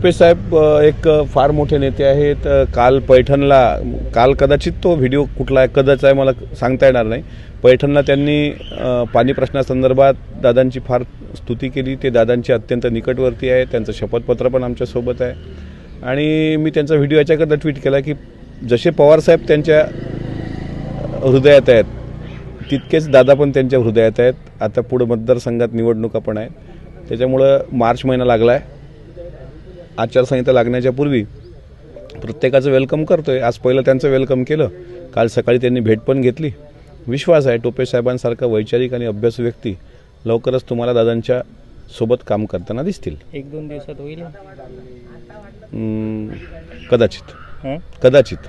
टोपे साहेब एक फार मोठे नेते आहेत. काल पैठणला काल कदाचित तो व्हिडिओ कुठला आहे कदाच आहे मला सांगता येणार नाही. पैठणला त्यांनी पाणी प्रश्नासंदर्भात दादांची फार स्तुती केली. ते दादांची अत्यंत निकटवर्ती आहे त्यांचं शपथपत्र पण आमच्यासोबत आहे. आणि मी त्यांचा व्हिडिओ याच्याकरता ट्विट केला की जसे पवारसाहेब त्यांच्या हृदयात आहेत तितकेच दादा पण त्यांच्या हृदयात आहेत. आता पुढं मतदारसंघात निवडणुका पण आहेत. त्याच्यामुळं मार्च महिना लागला आहे आचारसंहिता लागण्याच्या पूर्वी प्रत्येकाचं वेलकम करतोय. आज पहिलं त्यांचं वेलकम केलं. काल सकाळी त्यांनी भेट पण घेतली. विश्वास आहे टोपे साहेबांसारखा वैचारिक आणि अभ्यासू व्यक्ती लवकरच तुम्हाला दादांच्या सोबत काम करताना दिसतील. एक दोन दिवसात होईल. कदाचित? कदाचित.